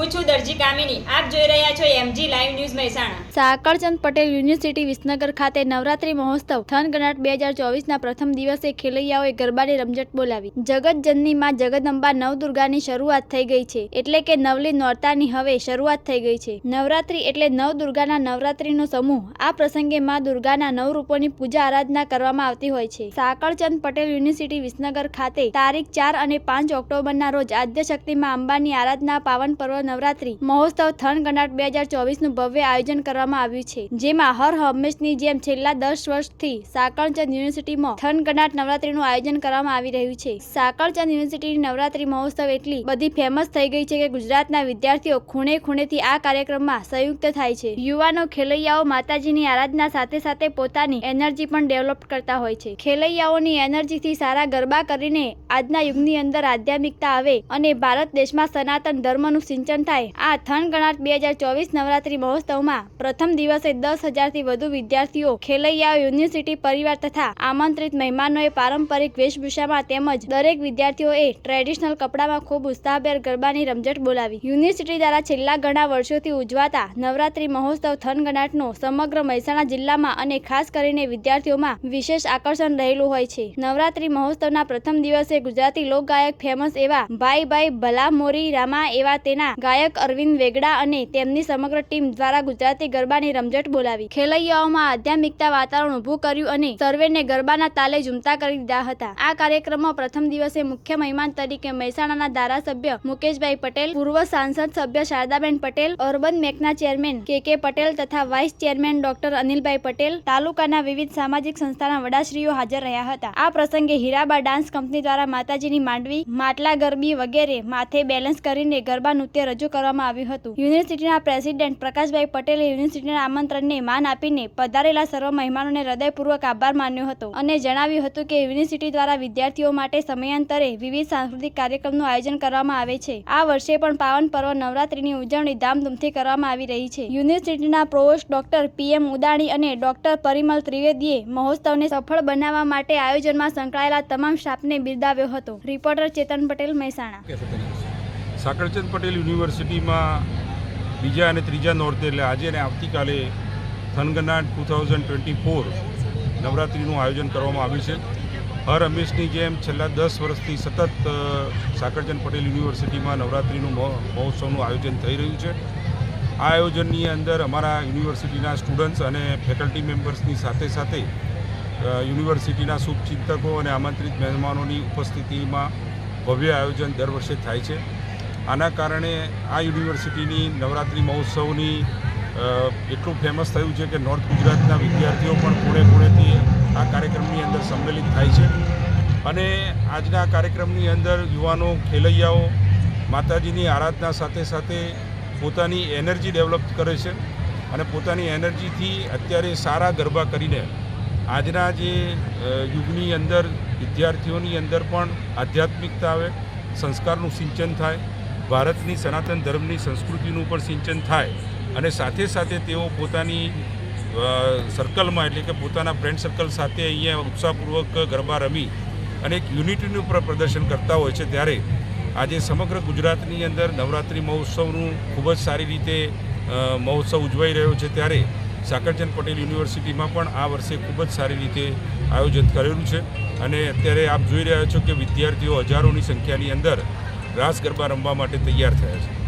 નવરાત્રી નવદુર્ગાની એટલે કે નવલી નોરતાની હવે શરૂઆત થઈ ગઈ છે. નવરાત્રી એટલે નવ દુર્ગાના નવરાત્રીનો સમૂહ. આ પ્રસંગે માં દુર્ગાના નવ રૂપોની પૂજા આરાધના કરવામાં આવતી હોય છે. સાકળચંદ પટેલ યુનિવર્સિટી વિસનગર ખાતે તારીખ ચાર અને પાંચ ઓક્ટોબરના રોજ આદ્યશક્તિમાં અંબાની આરાધના પાવન પર્વ નવરાત્રી મહોત્સવ થનગનાટ બે હજાર ચોવીસનું ભવ્ય આયોજન કરવામાં આવ્યું છે. જેમાં હર હંમેશની જેમ છેલ્લા દસ વર્ષથી સાકળચંદ યુનિવર્સિટીમાં થનગનાટ નવરાત્રીનું આયોજન કરવામાં આવી રહ્યું છે. સાકળચંદ યુનિવર્સિટીની નવરાત્રી મહોત્સવ એટલી બધી ફેમસ થઈ ગઈ છે કે ગુજરાતના વિદ્યાર્થીઓ ખૂણે ખૂણેથી આ કાર્યક્રમમાં સંયુક્ત થાય છે. યુવાનો ખેલૈયાઓ માતાજીની આરાધના સાથે સાથે પોતાની એનર્જી પણ ડેવલપ કરતા હોય છે. ખેલૈયાઓની એનર્જીથી સારા ગરબા કરીને આજના યુગની અંદર આધ્યાત્મિકતા આવે અને ભારત દેશમાં સનાતન ધર્મનું સિંચન થાય. આ થનગણાટ બે હજાર ચોવીસ નવરાત્રી મહોત્સવમાં પ્રથમ દિવસે દસ હજારથી વધુ વિદ્યાર્થીઓ ખેલૈયા યુનિવર્સિટી પરિવાર તથા આમંત્રિત મહેમાનોએ પારંપરિક વેશભૂષામાં તેમજ દરેક વિદ્યાર્થીઓએ ટ્રેડિશનલ કપડામાં ખૂબ ઉત્સાહભેર ગરબાની રમઝટ બોલાવી. યુનિવર્સિટી દ્વારા છેલ્લા ઘણા વર્ષોથી ઉજવાતા નવરાત્રી મહોત્સવ થનગનાટનો સમગ્ર મહેસાણા જિલ્લામાં અને ખાસ કરીને વિદ્યાર્થીઓમાં વિશેષ આકર્ષણ રહેલું હોય છે. નવરાત્રી મહોત્સવના પ્રથમ દિવસે ગુજરાતી લોકગાયક ફેમસ એવા ભાઈ ભાઈ ભલા મોરી રામા એવા તેના ગાયક અરવિંદ વેગડા અને તેમની સમગ્ર ટીમ દ્વારા ગુજરાતી ગરબાની રમઝટ બોલાવી. ખેલૈયાઓમાં આધ્યાત્મિકતા વાતાવરણ ઊભું કર્યું અને સર્વેને ગરબાના તાલે ઝૂમતા કરી દીધા હતા. આ કાર્યક્રમમાં પ્રથમ દિવસે મુખ્ય મહેમાન તરીકે મહેસાણાના ધારાસભ્ય મુકેશભાઈ પટેલ, પૂર્વ સાંસદ સભ્ય શારદાબેન પટેલ, અર્બન મેકના ચેરમેન કે કે પટેલ તથા vice chairman doctor Anilbhai Patel, તાલુકાના વિવિધ સામાજિક સંસ્થાના વડાશ્રીઓ હાજર રહ્યા હતા. આ પ્રસંગે હીરાબા ડાન્સ કંપની દ્વારા માતાજીની માંડવી, માટલા ગરબી વગેરે માથે બેલેન્સ કરીને ગરબા નૃત્ય રજૂ કરવામાં આવ્યું હતું. યુનિવર્સિટીના પ્રેસિડેન્ટ પ્રકાશભાઈ પટેલે યુનિવર્સિટીના આમંત્રણને માન આપીને પધારેલા સર્વ મહેમાનોને હૃદયપૂર્વક આભાર માન્યો હતો અને જણાવ્યું હતું કે યુનિવર્સિટી દ્વારા વિદ્યાર્થીઓ માટે સમયાંતરે વિવિધ સાંસ્કૃતિક કાર્યક્રમનું આયોજન કરવામાં આવે છે. આ વર્ષે પણ પાવન પર્વ નવરાત્રીની ઉજવણી ધામધૂમથી કરવામાં આવી રહી છે. યુનિવર્સિટીના પ્રોવોસ્ટ ડોક્ટર પીએમ ઉદાણી અને ડોક્ટર પરિમલ ત્રિવેદીએ મહોત્સવને સફળ બનાવવા માટે આયોજનમાં સંકળાયેલા તમામ સ્ટાફને બિરદાવ્યો હતો. રિપોર્ટર ચેતન પટેલ મહેસાણા. સાકરચંદ પટેલ યુનિવર્સિટીમાં બીજા અને ત્રીજા નોરતે, એટલે આજે અને આવતીકાલે થનગનાટ ટુ થાઉઝન્ડ ટ્વેન્ટી ફોર નવરાત્રિનું આયોજન કરવામાં આવ્યું છે. હર હંમેશની જેમ છેલ્લા દસ વર્ષથી સતત સાકરચંદ પટેલ યુનિવર્સિટીમાં નવરાત્રિનું મહો- મહોત્સવનું આયોજન થઈ રહ્યું છે. આ આયોજનની અંદર અમારા યુનિવર્સિટીના સ્ટુડન્ટ્સ અને ફેકલ્ટી મેમ્બર્સની સાથે સાથે યુનિવર્સિટીના શુભચિંતકો અને આમંત્રિત મહેમાનોની ઉપસ્થિતિમાં ભવ્ય આયોજન દર વર્ષે થાય છે. આના કારણે આ યુનિવર્સિટીની નવરાત્રિ મહોત્સવની એટલું ફેમસ થયું છે કે નોર્થ ગુજરાતના વિદ્યાર્થીઓ પણ ખૂણે ખૂણેથી આ કાર્યક્રમની અંદર સંમેલિત થાય છે. અને આજના કાર્યક્રમની અંદર યુવાનો, ખેલૈયાઓ, માતાજીની આરાધના સાથે સાથે પોતાની એનર્જી ડેવલપ કરે છે અને પોતાની એનર્જીથી અત્યારે સારા ગરબા કરીને આજના જે યુગની અંદર વિદ્યાર્થીઓની અંદર પણ આધ્યાત્મિકતા આવે, સંસ્કારનું સિંચન થાય ભારતની સનાતન ધર્મની સંસ્કૃતિનું પણ સિંચન થાય અને સાથે સાથે તેઓ પોતાની સર્કલમાં એટલે કે પોતાના ફ્રેન્ડ સર્કલ સાથે અહીંયા ઉત્સાહપૂર્વક ગરબા રમી અને એક યુનિટીનું પણ પ્રદર્શન કરતા હોય છે. ત્યારે આજે સમગ્ર ગુજરાતની અંદર નવરાત્રિ મહોત્સવનું ખૂબ જ સારી રીતે મહોત્સવ ઉજવાઈ રહ્યો છે. ત્યારે સાકરચંદ પટેલ યુનિવર્સિટીમાં પણ આ વર્ષે ખૂબ જ સારી રીતે આયોજન કરેલું છે. અને અત્યારે આપ જોઈ રહ્યા છો કે વિદ્યાર્થીઓ હજારોની સંખ્યાની અંદર રાસ ગરબા રમવા માટે તૈયાર થયા છે.